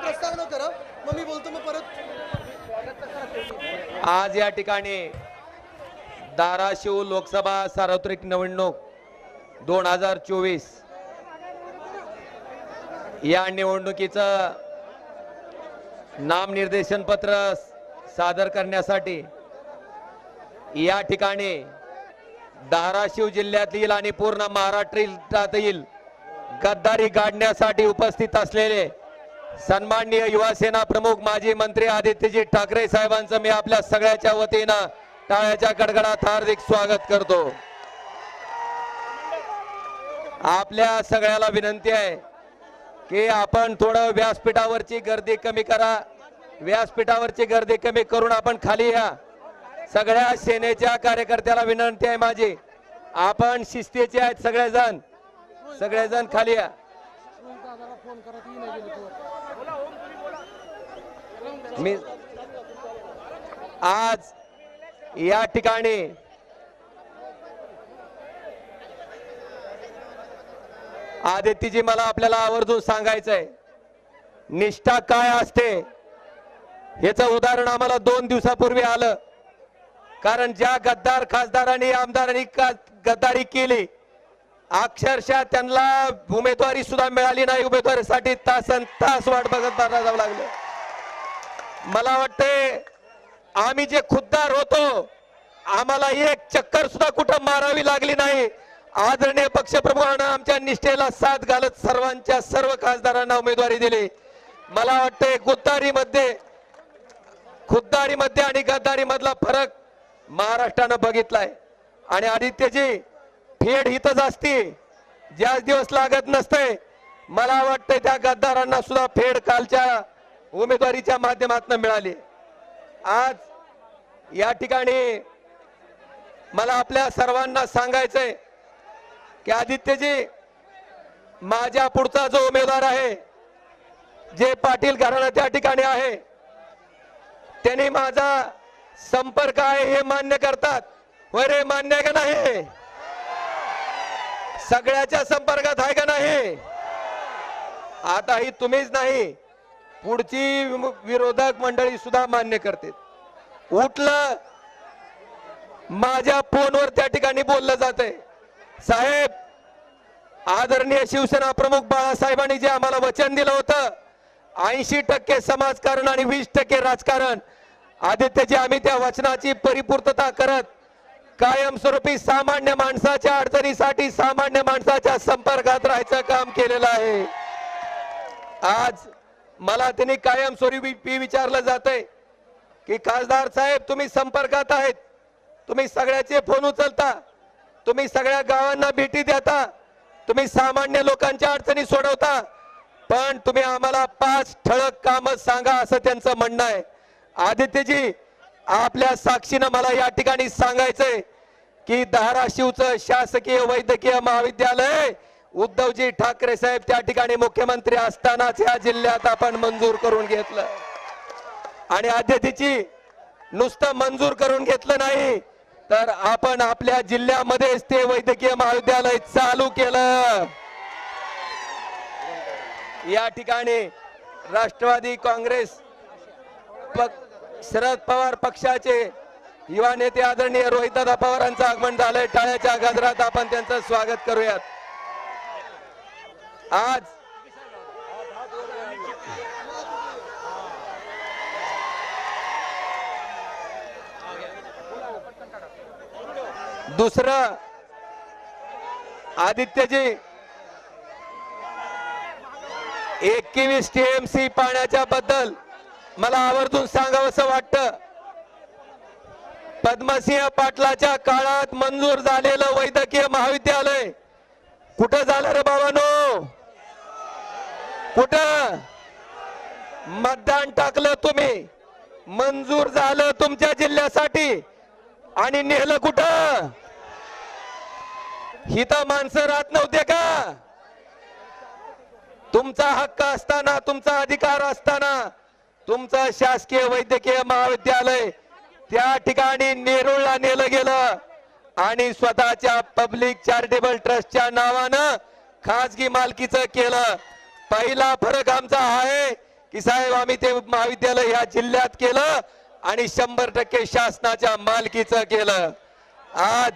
प्रस्तावना करा मग मी बोलतो मग परत आज या ठिकाणी धाराशिव लोकसभा सार्वत्रिक निवडणूक दोन हजार चोवीस. या निवडणुकीचं नामनिर्देशन पत्र सादर करण्यासाठी या ठिकाणी धाराशिव जिल्ह्यातील आणि पूर्ण महाराष्ट्रातील गद्दारी गाडण्यासाठी उपस्थित असलेले सन्माननीय युवासेना प्रमुख माजी मंत्री आदित्यजी ठाकरे साहेबांचं मी आपल्या सगळ्याच्या वतीनं टाळ्याच्या कडकडात हार्दिक स्वागत करतो. आपल्या सगळ्याला विनंती आहे की आपण थोडं व्यासपीठावरची गर्दी कमी करा. व्यासपीठावरची गर्दी कमी करून आपण खाली या. सगळ्या सेनेच्या कार्यकर्त्याला विनंती आहे माझी. आपण शिस्तीचे आहेत सगळेजण. सगळेजण खाली या. मी आज या ठिकाणी आदित्यजी मला आपल्याला आवर्जून सांगायचंय निष्ठा काय असते याचं उदाहरण आम्हाला दोन दिवसापूर्वी आलं. कारण ज्या गद्दार खासदारांनी आमदारांनी का- गद्दारी केली अक्षरशः त्यांना उमेदवारी सुद्धा मिळाली नाही. उमेदवारीसाठी तासन तास वाट बघत जावं लागलं. मला वाटते आम्ही जे खुद्दार होतो आम्हाला एक चक्कर सुद्धा कुठं मारावी लागली नाही. आदरणीय पक्षप्रमुखांना आमच्या निष्ठेला साथ घालत सर्वांच्या सर्व खासदारांना उमेदवारी दिली. मला वाटते गुद्दारीमध्ये खुद्दारीमध्ये आणि गद्दारीमधला फरक महाराष्ट्रानं बघितलाय. आणि आदित्यजी फेड हितच असती. ज्याच दिवस लागत नसते मला वाटतंय त्या गद्दारांना सुद्धा फेड कालच्या उमेदवारीच्या माध्यमातून मिळाली. आज या ठिकाणी मला आपल्या सर्वांना सांगायचंय की आदित्यजी माझ्या पुढचा जो उमेदवार आहे जे पाटील घराणा त्या ठिकाणी आहे त्यांनी माझा संपर्क आहे हे मान्य करतात. होय रे मान्य आहे का नाही? सगळ्याच्या संपर्कात आहे का नाही? आता ही तुम्हीच नाही पुढची विरोधक मंडळी सुद्धा मान्य करते. उठलं माझ्या फोनवर त्या ठिकाणी बोललं जातंय. साहेब आदरणीय शिवसेना प्रमुख बाळासाहेबांनी जे आम्हाला वचन दिलं होतं ऐंशी टक्के समाजकारण आणि वीस टक्के राजकारण आदित्यजी आम्ही त्या वचनाची परिपूर्तता करत कायमस्वरूपी सामान्य माणसाच्या अडचणीसाठी सामान्य माणसाच्या संपर्कात राहायचं काम केलेलं आहे. आज मला त्यांनी कायमस्वरूपी विचारलं जातंय की खासदार साहेब तुम्ही संपर्कात आहेत. तुम्ही सगळ्याचे फोन उचलता. तुम्ही सगळ्या गावांना भेटी देता. तुम्ही सामान्य लोकांच्या अडचणी सोडवता. पण तुम्ही आम्हाला पाच ठळक काम सांगा असं त्यांचं म्हणणं आहे. आदित्यजी आपल्या साक्षीनं मला या ठिकाणी सांगायचंय की धाराशिवचं शासकीय वैद्यकीय महाविद्यालय उद्धवजी ठाकरे साहेब त्या ठिकाणी मुख्यमंत्री असतानाच या जिल्ह्यात आपण मंजूर करून घेतलं. आणि आदित्यची नुसतं मंजूर करून घेतलं नाही तर आपण आपल्या जिल्ह्यामध्येच ते वैद्यकीय महाविद्यालय चालू केलं. या ठिकाणी राष्ट्रवादी काँग्रेस शरद पवार पक्षाचे युवा नेते आदरणीय रोहितदादा पवारांचं आगमन झालंय. टाळ्याच्या गजरात आपण त्यांचं स्वागत करूयात. आज दुसरं आदित्यजी एकवीस टीएमसी पाण्याच्या बद्दल मला आवर्जून सांगावंसं वाटतं. पद्मसिंह पाटलाच्या काळात मंजूर झालेलं वैद्यकीय महाविद्यालय कुठं झालं रे बाबानो? कुठं? मतदान टाकलं तुम्ही. मंजूर झालं तुमच्या जिल्ह्यासाठी. आणि नेलं कुठं? हिथं माणसं राहत नव्हते का? तुमचा हक्क असताना तुमचा अधिकार असताना तुमचं शासकीय वैद्यकीय महाविद्यालय त्या ठिकाणी नेरुळला नेलं गेलं. आणि स्वतःच्या पब्लिक चॅरिटेबल ट्रस्टच्या नावानं खाजगी मालकीचं केलं. पहिला फरक आमचा आहे की साहेब आम्ही ते महाविद्यालय ह्या जिल्ह्यात केलं आणि शंभर टक्के शासनाच्या मालकीचं केलं. आज